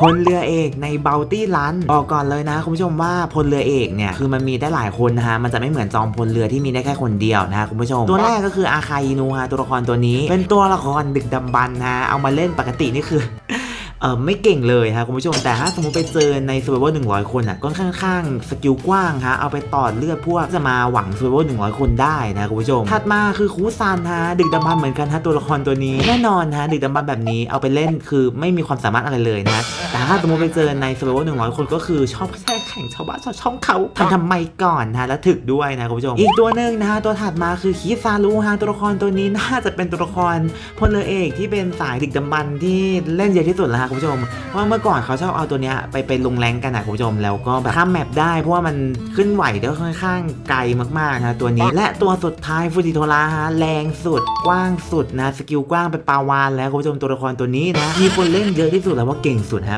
พลเรือเอกในเบลตี้ลันบอกก่อนเลยนะคุณผู้ชมว่าพลเรือเอกเนี่ยคือมันมีได้หลายคนนะฮะมันจะไม่เหมือนจอมพลเรือที่มีได้แค่คนเดียวนะฮะคุณผู้ชม ตัวแรกก็คืออาคาอินูฮะตัวละครตัวนี้ เป็นตัวละครดึกดำบรรพ์นะเอามาเล่นปกตินี่คือ เออไม่เก่งเลยฮะคุณผู้ชมแต่ถ้าสมมติไปเจอใน Survivor 100 คนอะก็ค่อนข้างสกิลกว้างฮะเอาไปต่อเลือดพวกจะมาหวัง Survivor 100 คนได้นะคุณผู้ชม ถัดมาคือคูซานฮะดึกดำบรรเหมือนกันฮะตัวละครตัวนี้แน่นอนฮะดึกดำบรรแบบนี้เอาไปเล่นคือไม่มีความสามารถอะไรเลยนะแต่ถ้าสมมติไปเจอใน Survivor 100 คนก็คือชอบแช่แข่งชาวบ้านชาวช่องเขาทำทำไมก่อนนะแล้วถึกด้วยนะคุณผู้ชม อีกตัวหนึ่งนะฮะตัวถัดมาคือคิซารุฮะตัวละครตัวนี้น่าจะเป็นตัวละครพลเรือเอกที่เป็นสายดึกดำบรรที่เล่นเยอะที่สุดแล้วฮะคุณผู้ชมว่าเมื่อก่อนเขาชอบเอาตัวเนี้ยไปไปลงแรงกันนะคุณผู้ชมแล้วก็แบบข้ามแมปได้เพราะว่ามันขึ้นไหวได้ค่อนข้างไกลมากๆนะตัวนี้ และตัวสุดท้ายฟูจิโทราฮะแรงสุดกว้างสุดนะสกิลกว้างเป็นปาวานแล้วคุณผู้ชมตัวละครตัวนี้นะมีคนเล่นเยอะที่สุดแล้วว่าเก่งสุดฮะ